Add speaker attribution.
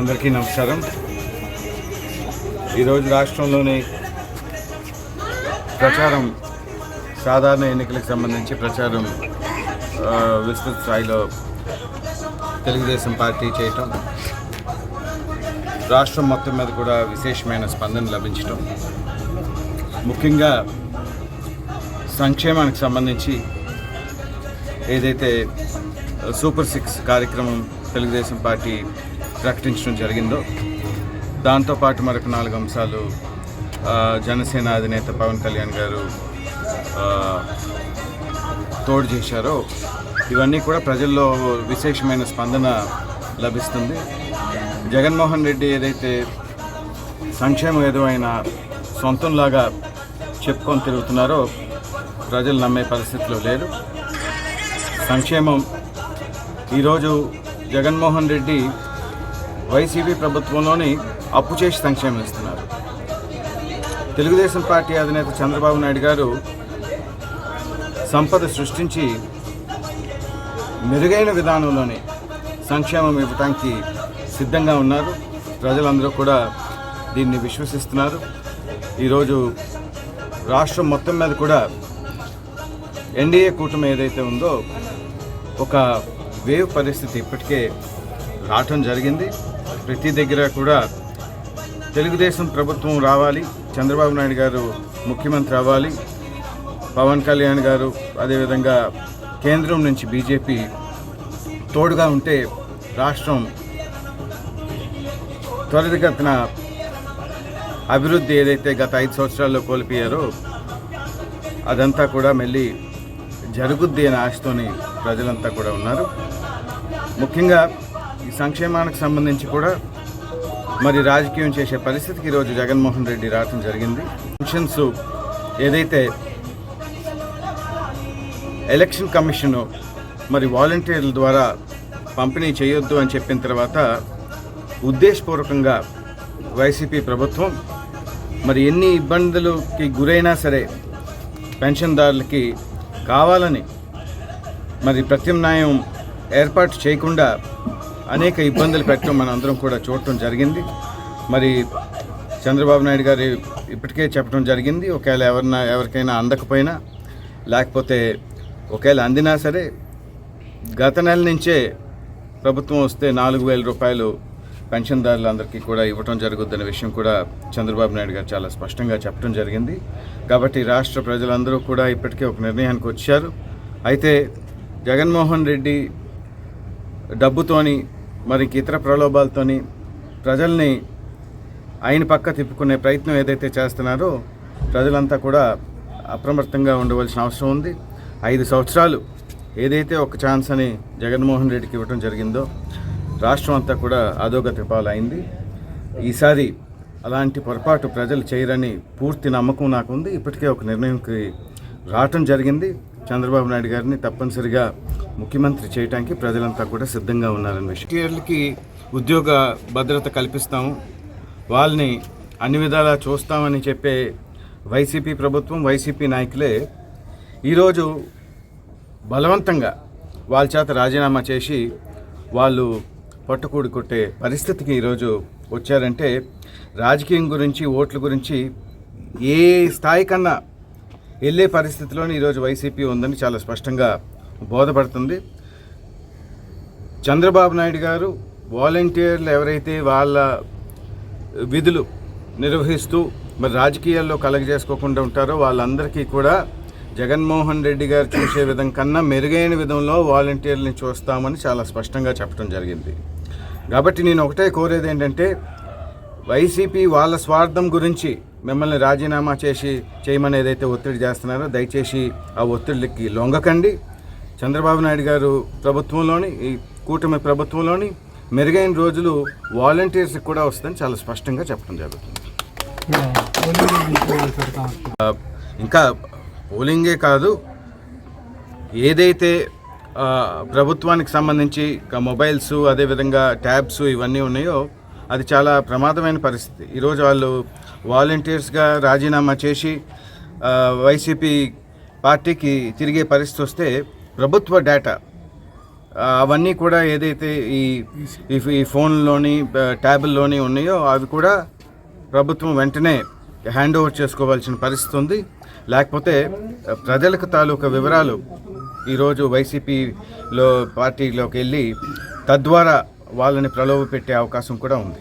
Speaker 1: అందరికీ నమస్కారం. ఈరోజు రాష్ట్రంలోని ప్రచారం సాధారణ ఎన్నికలకు సంబంధించి ప్రచారం విస్తృత స్థాయిలో తెలుగుదేశం పార్టీ చేయటం రాష్ట్రం మొత్తం మీద కూడా విశేషమైన స్పందన లభించటం. ముఖ్యంగా సంక్షేమానికి సంబంధించి ఏదైతే సూపర్ సిక్స్ కార్యక్రమం తెలుగుదేశం పార్టీ ప్రకటించడం జరిగిందో దాంతోపాటు మరొక నాలుగు అంశాలు జనసేన అధినేత పవన్ కళ్యాణ్ గారు తోడు చేశారో ఇవన్నీ కూడా ప్రజల్లో విశేషమైన స్పందన లభిస్తుంది. జగన్మోహన్ రెడ్డి ఏదైతే సంక్షేమం ఏదో ఆయన సొంతంలాగా చెప్పుకొని తిరుగుతున్నారో ప్రజలు నమ్మే పరిస్థితిలో లేరు. సంక్షేమం ఈరోజు జగన్మోహన్ రెడ్డి వైసీపీ ప్రభుత్వంలోని అప్పు చేసి సంక్షేమం ఇస్తున్నారు. తెలుగుదేశం పార్టీ అధినేత చంద్రబాబు నాయుడు గారు సంపద సృష్టించి మెరుగైన విధానంలోనే సంక్షేమం ఇవ్వటానికి సిద్ధంగా ఉన్నారు. ప్రజలందరూ కూడా దీన్ని విశ్వసిస్తున్నారు. ఈరోజు రాష్ట్రం మొత్తం మీద కూడా ఎన్డీఏ కూటమి ఏదైతే ఉందో ఒక వేవ్ పరిస్థితి ఇప్పటికే రావటం జరిగింది. ప్రతి దగ్గర కూడా తెలుగుదేశం ప్రభుత్వం రావాలి చంద్రబాబు నాయుడు గారు ముఖ్యమంత్రి అవ్వాలి పవన్ కళ్యాణ్ గారు అదేవిధంగా కేంద్రం నుంచి బీజేపీ తోడుగా ఉంటే రాష్ట్రం త్వరితగతిన అభివృద్ధి ఏదైతే గత ఐదు సంవత్సరాల్లో కోల్పోయారో అదంతా కూడా మళ్ళీ జరుగుద్ది అనే ఆశతోని ప్రజలంతా కూడా ఉన్నారు. ముఖ్యంగా ఈ సంక్షేమానికి సంబంధించి కూడా మరి రాజకీయం చేసే పరిస్థితికి ఈరోజు జగన్మోహన్ రెడ్డి రావటం జరిగింది. పెన్షన్స్ ఏదైతే ఎలక్షన్ కమిషన్ మరి వాలంటీర్ల ద్వారా పంపిణీ చేయొద్దు అని చెప్పిన తర్వాత ఉద్దేశపూర్వకంగా వైసీపీ ప్రభుత్వం మరి ఎన్ని ఇబ్బందులకి గురైనా సరే పెన్షన్దారులకి కావాలని మరి ప్రత్యామ్నాయం ఏర్పాటు చేయకుండా అనేక ఇబ్బందులు పెట్టడం మనందరం కూడా చూడటం జరిగింది. మరి చంద్రబాబు నాయుడు గారు ఇప్పటికే చెప్పడం జరిగింది ఒకవేళ ఎవరినా ఎవరికైనా అందకపోయినా లేకపోతే ఒకవేళ అందినా సరే గత నెల నుంచే ప్రభుత్వం వస్తే నాలుగు వేల రూపాయలు పెన్షన్దారులందరికీ కూడా ఇవ్వటం జరుగుద్దనే విషయం కూడా చంద్రబాబు నాయుడు గారు చాలా స్పష్టంగా చెప్పడం జరిగింది. కాబట్టి రాష్ట్ర ప్రజలందరూ కూడా ఇప్పటికే ఒక నిర్ణయానికి వచ్చారు. అయితే జగన్మోహన్ రెడ్డి డబ్బుతోని మరి ఇతర ప్రలోభాలతోని ప్రజల్ని ఆయన పక్క తిప్పుకునే ప్రయత్నం ఏదైతే చేస్తున్నారో ప్రజలంతా కూడా అప్రమత్తంగా ఉండవలసిన అవసరం ఉంది. ఐదు సంవత్సరాలు ఏదైతే ఒక ఛాన్స్ అని జగన్మోహన్ రెడ్డికి ఇవ్వడం జరిగిందో రాష్ట్రం అంతా కూడా అధోగతి పాలైంది. ఈసారి అలాంటి పొరపాటు ప్రజలు చేయరని పూర్తి నమ్మకం నాకు ఉంది ఇప్పటికే ఒక నిర్ణయంకి రావటం జరిగింది. చంద్రబాబు నాయుడు గారిని తప్పనిసరిగా ముఖ్యమంత్రి చేయడానికి ప్రజలంతా కూడా సిద్ధంగా ఉన్నారని విషయం. టీఆర్లకి ఉద్యోగ భద్రత కల్పిస్తాము వాళ్ళని అన్ని విధాలా చూస్తామని చెప్పే వైసీపీ ప్రభుత్వం వైసీపీ నాయకులే ఈరోజు బలవంతంగా వాళ్ళ చేత రాజీనామా చేసి వాళ్ళు పట్టుకూడి కొట్టే పరిస్థితికి ఈరోజు వచ్చారంటే రాజకీయం గురించి ఓట్ల గురించి ఏ స్థాయి కన్నా వెళ్ళే పరిస్థితిలోనే ఈరోజు వైసీపీ ఉందని చాలా స్పష్టంగా బోధపడుతుంది. చంద్రబాబు నాయుడు గారు వాలంటీర్లు ఎవరైతే వాళ్ళ విధులు నిర్వహిస్తూ మరి రాజకీయాల్లో కలగజేసుకోకుండా ఉంటారో వాళ్ళందరికీ కూడా జగన్మోహన్ రెడ్డి గారు చూసే విధం కన్నా మెరుగైన విధంలో వాలంటీర్ని చూస్తామని చాలా స్పష్టంగా చెప్పడం జరిగింది. కాబట్టి నేను ఒకటే కోరేది ఏంటంటే వైసీపీ వాళ్ళ స్వార్థం గురించి మిమ్మల్ని రాజీనామా చేసి చేయమని ఏదైతే ఒత్తిడి చేస్తున్నారో దయచేసి ఆ ఒత్తిడికి లొంగకండి. చంద్రబాబు నాయుడు గారు ప్రభుత్వంలోని ఈ కూటమి ప్రభుత్వంలోని మెరుగైన రోజులు వాలంటీర్స్కి కూడా వస్తుందని చాలా స్పష్టంగా చెప్పడం జరుగుతుంది. ఇంకా పోలింగే కాదు ఏదైతే ప్రభుత్వానికి సంబంధించి మొబైల్స్ అదేవిధంగా ట్యాబ్స్ ఇవన్నీ ఉన్నాయో అది చాలా ప్రమాదమైన పరిస్థితి. ఈరోజు వాళ్ళు వాలంటీర్స్గా రాజీనామా చేసి వైసీపీ పార్టీకి తిరిగే పరిస్థితి వస్తే ప్రభుత్వ డేటా అవన్నీ కూడా ఏదైతే ఈ ఈ- ఫోన్లోని ఆ, ట్యాబుల్లోని ఉన్నాయో అవి కూడా ప్రభుత్వం వెంటనే హ్యాండ్ ఓవర్ చేసుకోవాల్సిన పరిస్థితి ఉంది. లేకపోతే ప్రజలకు తాలూకా వివరాలు ఈరోజు వైసీపీలో పార్టీలోకి వెళ్ళి తద్వారా వాళ్ళని ప్రలోభ పెట్టే అవకాశం కూడా ఉంది.